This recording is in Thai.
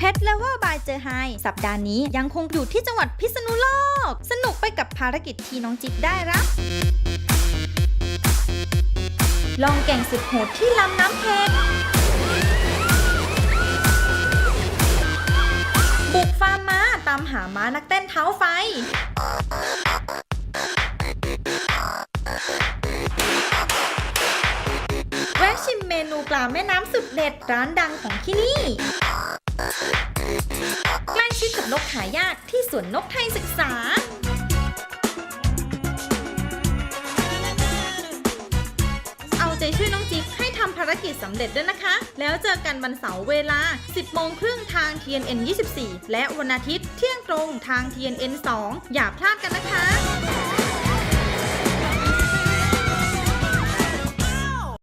Pet Lover by เจอไฮสัปดาห์นี้ยังคงอยู่ที่จังหวัดพิษณุโลก สนุกไปกับภารกิจที่น้องจิ๊บได้รับลองแก่งสุดโหดที่ลำน้ำเพชรบุกฟาร์มม้าตามหาม้านักเต้นเท้าไฟ แวะชิมเมนูปลาแม่น้ำสุดเด็ดร้านดังของที่นี่ นกหายากที่สวนนกไทยศึกษา เอาใจช่วยน้องจิ๊บให้ทำภารกิจสำเร็จด้วยนะคะ แล้วเจอกันวันเสาร์เวลา 10 โมงครึ่งทาง TNN 24 และวันอาทิตย์เที่ยงตรงทาง TNN 2 อย่าพลาดกันนะคะ